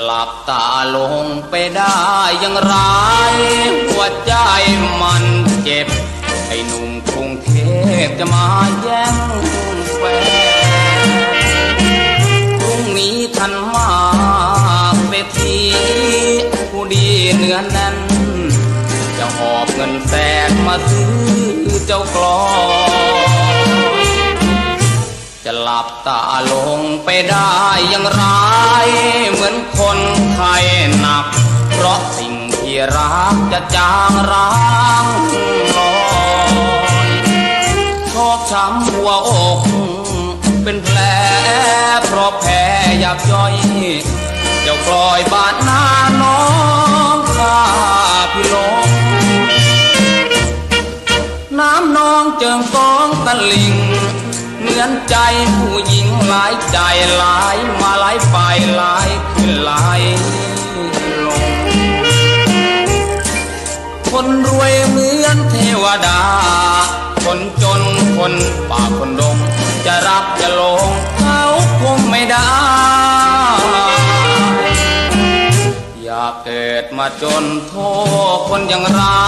หลับตาลงไปได้ยังไรหัวใจมันเจ็บ ไอ้หนุ่มกรุงเทพจะมาแย่งแฟนพรุ่งนี้ทันมาเศรษฐีผู้ดีเนื้อแน่นจะหอบเงินแสนมาซื้อเจ้ากลอนจะห ลับตาลงไปได้อย่างไร เหมือนคนไข้หนัก เพราะสิ่งที่รักจะจางร้างลอยชอกช้ำหัวอก เป็นแผลเพราะแพ้ยับย่อยเจ้ากลอยบาดหน้าน้องข้าพี่ลงน้ำนองเจิงกองตะลิง เหมือนใจผู้หญิงหลายใจหลายมาหลายไปหลายขึ้นหลายลง คนรวยเหมือนเทวดา คนจนคนป่าคนดง จะรับจะลงเขาคงไม่ได้ อยากเกิดมาจนโทษคนอย่างเรา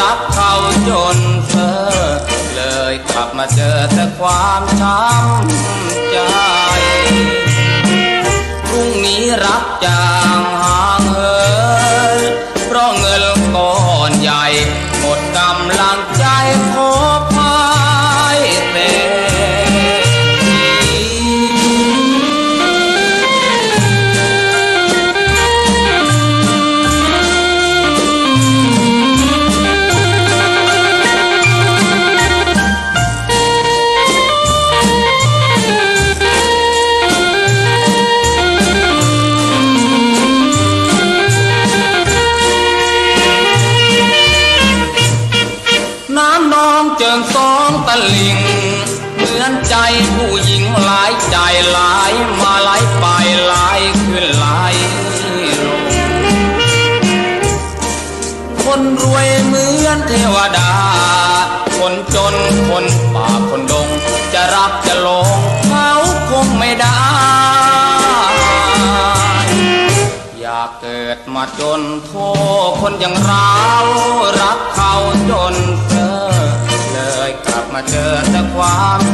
รัก เจอแต่ความช้ำใจพรุ่งนี้รักจางห่างเหินเพราะเงินก้อนใหญ่ หมดกำลังใจขอ องสองตะลิง เหมือนใจผู้หญิงหลายใจหลายมาหลายไปหลายขึ้นหลายลงคนรวยเหมือนเทวดา คนจนคนป่าคนดง จะรับจะลงเขาคงไม่ได้ อยากเกิดมาจนโทคนอย่างเรารักเขาจน มาเจอแต่ความ